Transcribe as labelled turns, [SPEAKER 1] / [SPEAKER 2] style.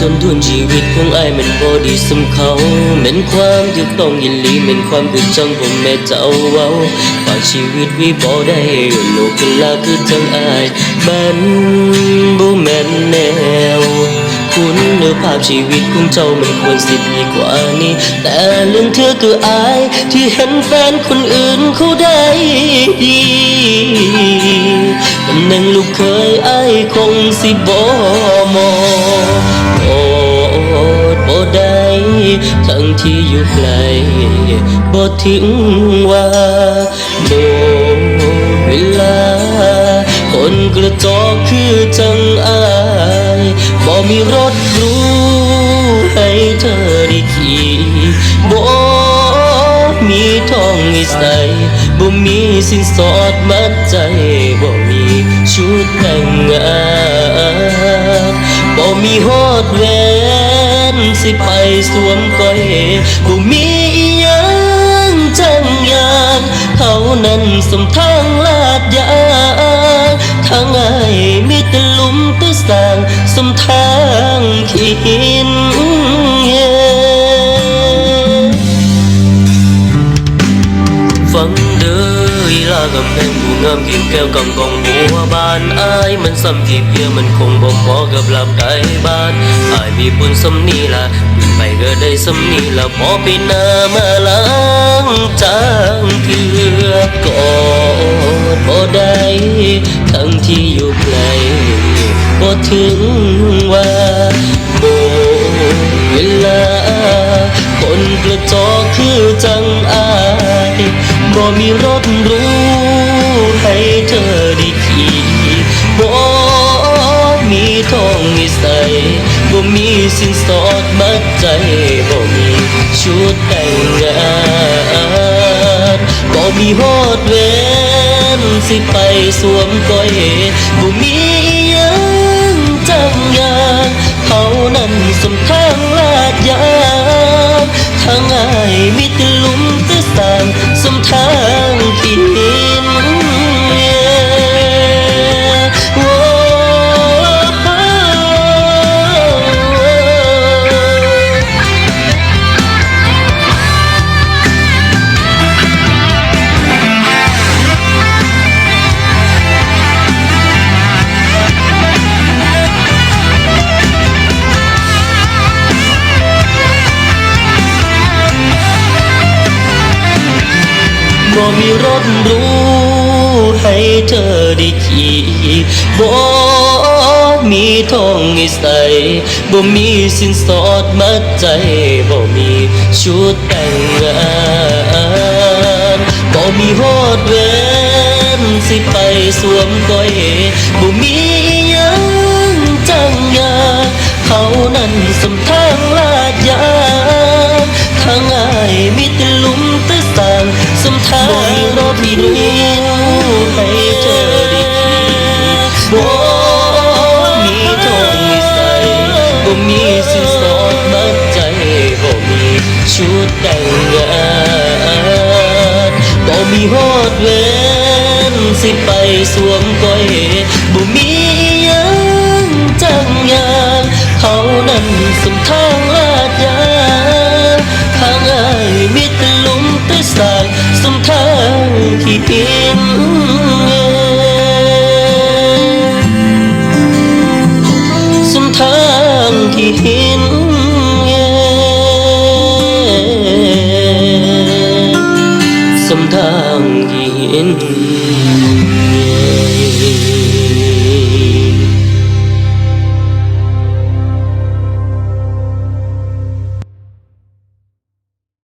[SPEAKER 1] ต้นทุนชีวิตของไอ้ายมันบ่ดีสำเขาแม่นความถูกต้องยินลีแม่นความคือจังผมแม่เจ้าเว้าฝากชีวิตไว้บ่ได้โลกกันลาคือจังอายมันบ่แม่นแนวคุณภาพชีวิตของเจ้ามันควรสิดีกว่านี้ แต่เรื่องเธอคืออาย ที่เห็นแฟนคนอื่นเขาได้ดีตำแหน่งลูกเคยอายคงสิบ่มอง ดทั้งที่อยู่ไกลบ่ถึงว่าโดเวลา คนกระจอกคือจังอายบ่มีรถรู้ให้เธอได้ขี่บ่มีทองให้ใส่บ่มีสินสอดมัดใจบ่มีชุดแต่งงานบ่มีฮอดแว สิไปสวมก้อยบ่มีอีหยังจังอยานเท่านั้นสมทางลาดยางทางไอายมีแต่ลุมตัวสร้างสมทางขินเยฟังเด้ออีลากำแพงผู้งามกินแก้วกำกองบัวานอายมันซ้ำกีบเพียมันคงบ่เหมาะกับหลับไก่บ้านอายมีบุญสำนีละขึ้นไปก็ได้สำนีละพอปีหน้ามาล้างจางเถือกอดบ่ได้ทั้งที่อยู่ไกลบ่ถึงว่าโมเวลาคนกระจอกคือจังอายบ่มีรถรู้ให้เธอได้ขี่ บ่มีทองให้ใสบ่มีสินสอดมัดใจบ่มีชุดแต่งงานบ่มีฮอดแหวนสิไปสวมก้อยบ่มีอิหยังจังยางเขานั้นสมทางลาดยา รู้ให้เธอได้ขี่บ่มีทองให้ใส่บ่มีสินสอดมัดใจบ่มีชุดแต่งงานบ่มีฮอดแหวนสิไปสวมก้อยบ่มีอิหยังจังยาเขานั้นสมทางลาดยาทางอายมีแต่ลุมแต่สางสมทาง บินไปเจอดีทีบ่มีทงมีใส่บ่มีสินสอดมัดใจบ่มีชุดแต่งงานบ่มีฮอดเวนสิไปสวมก้อยบ่มียังจังยานเขานั้นสมทาง mm -hmm.